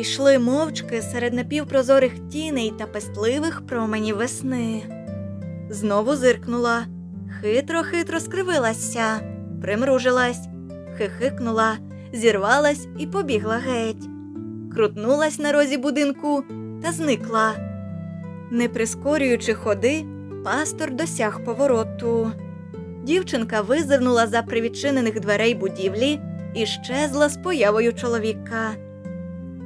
Ішли мовчки серед напівпрозорих тіней та пестливих променів весни. Знову зиркнула, хитро-хитро скривилася, примружилась, хихикнула, зірвалась і побігла геть. Крутнулась на розі будинку та зникла. Не прискорюючи ходи, пастор досяг повороту. Дівчинка визирнула за привідчинених дверей будівлі і щезла з появою чоловіка.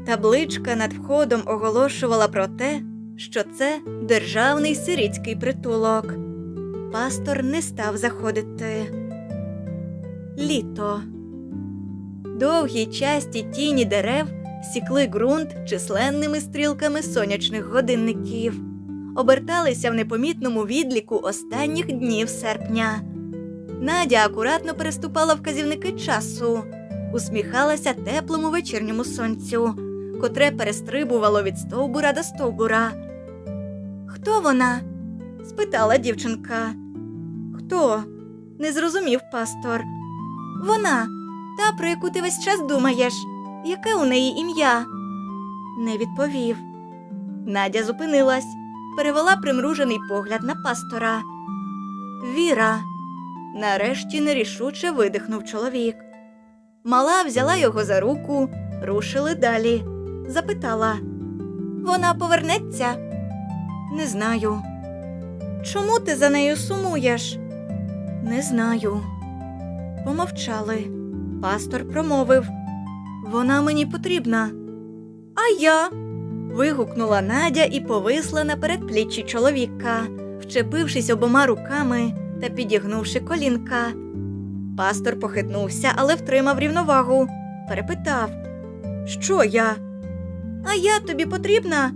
Табличка над входом оголошувала про те, що це державний сирітський притулок. Пастор не став заходити. Літо. Довгі часті тіні дерев сікли ґрунт численними стрілками сонячних годинників, оберталися в непомітному відліку останніх днів серпня. Надя акуратно переступала вказівники часу, усміхалася теплому вечірньому сонцю, котре перестрибувало від стовбура до стовбура. Хто вона? спитала дівчинка. Хто? не зрозумів пастор. Вона, та, про яку ти весь час думаєш. Яке у неї ім'я? Не відповів. Надя зупинилась, перевела примружений погляд на пастора. Віра. Нарешті нерішуче видихнув чоловік. Мала взяла його за руку, рушили далі. Запитала: Вона повернеться? Не знаю. Чому ти за нею сумуєш? Не знаю. Помовчали. Пастор промовив. Вона мені потрібна. А я. вигукнула Надя і повисла на передпліччі чоловіка, вчепившись обома руками та підігнувши колінка. Пастор похитнувся, але втримав рівновагу. Перепитав Що я? А я тобі потрібна?